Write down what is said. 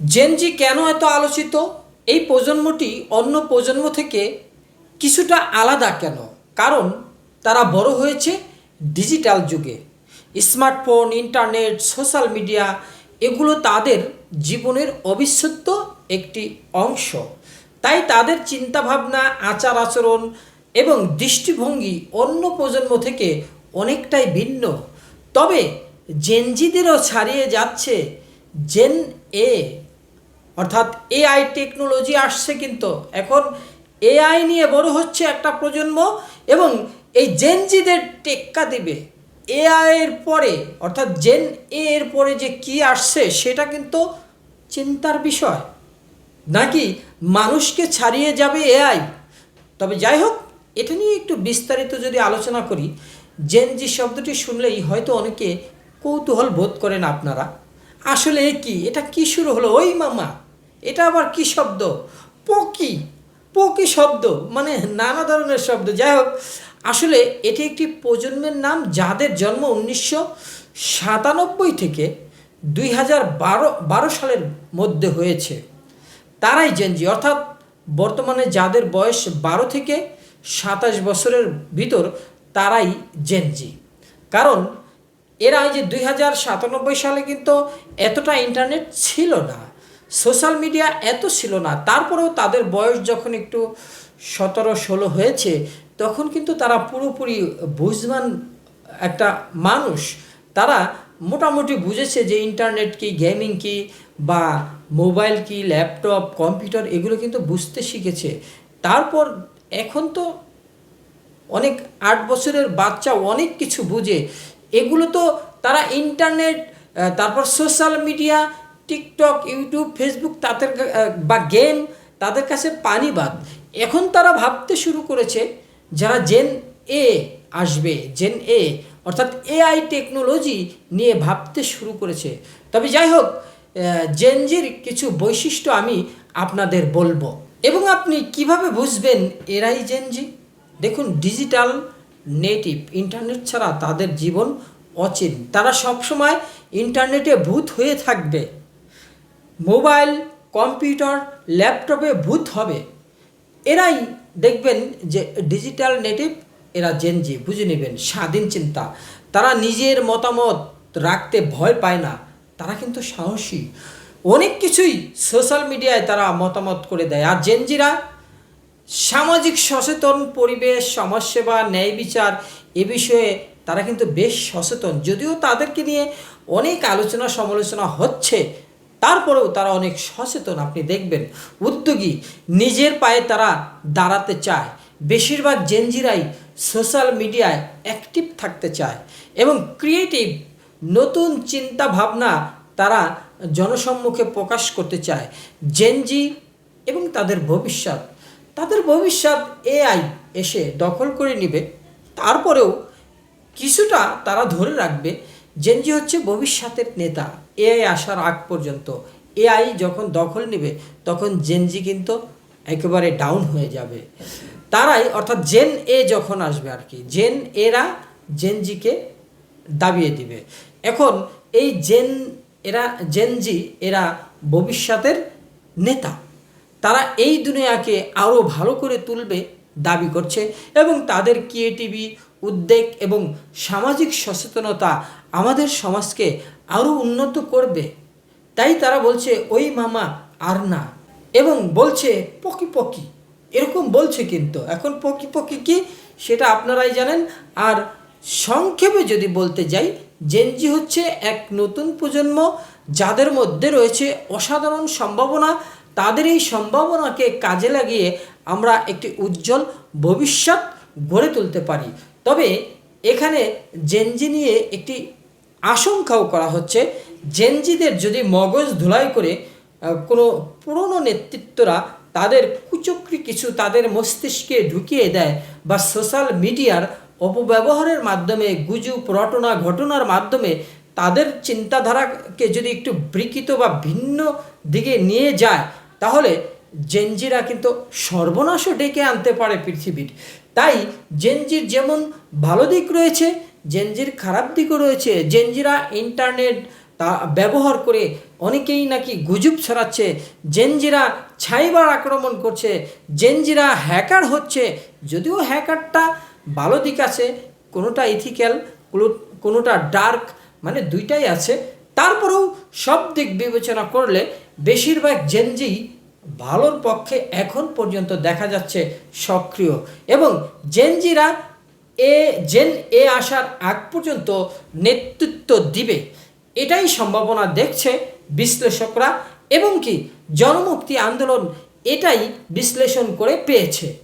Gen Z কেন এত আলোচিত? এই প্রজন্মটি অন্য প্রজন্ম থেকে কিছুটা আলাদা কেন? কারণ তারা বড় হয়েছে ডিজিটাল যুগে। স্মার্টফোন, ইন্টারনেট, সোশ্যাল মিডিয়া, এগুলো তাদের জীবনের অবিচ্ছেদ্য একটি অংশ। তাই তাদের চিন্তাভাবনা, আচার আচরণ এবং দৃষ্টিভঙ্গি অন্য প্রজন্ম থেকে অনেকটাই ভিন্ন। তবে জেনজিদেরও ছাড়িয়ে যাচ্ছে জেন এ অর্থাৎ এআই টেকনোলজি আসছে কিন্তু। এখন এআই নিয়ে বড় হচ্ছে একটা প্রজন্ম এবং এই জেনজিদের টেক্কা দিবে। এআই এর পরে, অর্থাৎ জেন এ এর পরে যে কি আসছে, সেটা কিন্তু চিন্তার বিষয়। নাকি মানুষকে ছাড়িয়ে যাবে এআই তবে যাই হোক, এটা নিয়ে একটু বিস্তারিত যদি আলোচনা করি জেনজি শব্দটি শুনলেই হয়তো অনেকে কৌতূহল বোধ করেন আপনারা। আসলে কি? এটা কি শুরু হলো? ওই মামা। এটা আবার কি শব্দ? পকি। পকি শব্দ মানে নানা ধরনের শব্দ। যাই হোক, আসলে এটি একটি প্রজন্মের নাম যাদের জন্ম উনিশশো সাতানব্বই থেকে দুই হাজার বারো বারো সালের মধ্যে হয়েছে। তারাই জেনজি অর্থাৎ বর্তমানে যাদের বয়স বারো থেকে সাতাশ বছরের ভিতর, তারাই জেনজি কারণ এরা এই যে দুই হাজার সাতানব্বই সালে কিন্তু এতটা ইন্টারনেট ছিল না। সোশ্যাল মিডিয়া এত ছিল না, তারপরেও তাদের বয়স যখন একটু সতেরো ষোলো হয়েছে, তখন কিন্তু তারা পুরোপুরি বুঝবান একটা মানুষ। তারা মোটামুটি বুঝেছে যে ইন্টারনেট কি, গেমিং কি বা মোবাইল কি, ল্যাপটপ, কম্পিউটার এগুলো কিন্তু বুঝতে শিখেছে। তারপর এখন তো অনেক আট বছরের বাচ্চা অনেক কিছু বুঝে। এগুলো তো তারা ইন্টারনেট তারপর social media TikTok, YouTube, Facebook তাদের বা গেম তাদের কাছে পানি বাদ। এখন তারা ভাবতে শুরু করেছে যারা জেন এ আসবে জেন এ অর্থাৎ এআই টেকনোলজি নিয়ে ভাবতে শুরু করেছে। তবে যাই হোক জেনজির কিছু বৈশিষ্ট্য আমি আপনাদের বলব। এবং আপনি কীভাবে বুঝবেন এরাই জেনজি দেখুন ডিজিটাল নেটিভ ইন্টারনেট ছাড়া তাদের জীবন অচিন। তারা সবসময় ইন্টারনেটে ভূত হয়ে থাকবে। মোবাইল, কম্পিউটার, ল্যাপটপে ভূত হবে। এরাই দেখবেন যে ডিজিটাল নেটিভ, এরা জেনজি বুঝে নেবেন, স্বাধীন চিন্তা। তারা নিজের মতামত রাখতে ভয় পায় না। তারা কিন্তু সাহসী। অনেক কিছুই সোশ্যাল মিডিয়ায় তারা মতামত করে দেয়। আর জেনজিরা সামাজিক সচেতন পরিবেশ, সমাজসেবা, ন্যায় বিচার, এ বিষয়ে তারা কিন্তু বেশ সচেতন। যদিও তাদেরকে নিয়ে অনেক আলোচনা সমালোচনা হচ্ছে তারপরেও তারা অনেক সচেতন। আপনি দেখবেন, উদ্যোগী নিজের পায়ে তারা দাঁড়াতে চায়। বেশিরভাগ জেনজিরাই সোশ্যাল মিডিয়ায় অ্যাক্টিভ থাকতে চায় এবং ক্রিয়েটিভ নতুন চিন্তা ভাবনা তারা জনসম্মুখে প্রকাশ করতে চায়। জেনজি এবং তাদের ভবিষ্যৎ। তাদের ভবিষ্যৎ এআই এসে দখল করে নেবে। তারপরেও কিছুটা তারা ধরে রাখবে জেনজি হচ্ছে ভবিষ্যতের নেতা, এআই আসার আগ পর্যন্ত। এআই যখন দখল নেবে, তখন জেনজি কিন্তু একেবারে ডাউন হয়ে যাবে। তারাই, অর্থাৎ জেন এ যখন আসবে আর কি, জেন এরা জেনজিকে দাবিয়ে দিবে। এখন এই জেন এরা, জেনজি এরা ভবিষ্যতের নেতা। তারা এই দুনিয়াকে আরও ভালো করে তুলবে, দাবি করছে এবং তাদের ক্রিয়েটিভি উদ্বেগ এবং সামাজিক সচেতনতা আমাদের সমাজকে আরও উন্নত করবে। তাই তারা বলছে, ওই মামা আর না। এবং বলছে, পকি পকি। এরকম বলছে কিন্তু। এখন পকি পকি কি, সেটা আপনারাই জানেন। আর সংক্ষেপে যদি বলতে যাই জেনজি হচ্ছে এক নতুন প্রজন্ম, যাদের মধ্যে রয়েছে অসাধারণ সম্ভাবনা। তাদের এই সম্ভাবনাকে কাজে লাগিয়ে আমরা একটি উজ্জ্বল ভবিষ্যৎ গড়ে তুলতে পারি। তবে এখানে জেনজি নিয়ে একটি আশঙ্কাও করা হচ্ছে, জেনজিদের যদি মগজ ধুলাই করে কোনো পুরনো নেতৃত্বরা তাদের কুচক্রি কিছু তাদের মস্তিষ্কে ঢুকিয়ে দেয় বা সোশ্যাল মিডিয়ার অপব্যবহারের মাধ্যমে, গুজব, রটনা, ঘটনার মাধ্যমে তাদের চিন্তাধারাকে যদি একটু বিকৃত বা ভিন্ন দিকে নিয়ে যায়, তাহলে জেনজিরা কিন্তু সর্বনাশও ডেকে আনতে পারে পৃথিবীর। তাই জেনজির যেমন ভালো দিক রয়েছে জেনজির খারাপ দিকও রয়েছে। জেনজিরা ইন্টারনেট তা ব্যবহার করে অনেকেই নাকি গুজব ছড়াচ্ছে। জেনজিরা ছাইবার আক্রমণ করছে। জেনজিরা হ্যাকার হচ্ছে। যদিও হ্যাকারটা ভালো দিক আছে, কোনোটা ইথিক্যাল কোনোটা ডার্ক মানে দুইটাই আছে। তারপরেও সব দিক বিবেচনা করলে বেশিরভাগ জেনজি ভালোর পক্ষে এখন পর্যন্ত দেখা যাচ্ছে সক্রিয়। এবং জেনজিরা এ, জেন এ আসার আগ পর্যন্ত নেতৃত্ব দিবে। এটাই সম্ভাবনা দেখছে বিশ্লেষকরা এবং কি জনমুক্তি আন্দোলন এটাই বিশ্লেষণ করে পেয়েছে।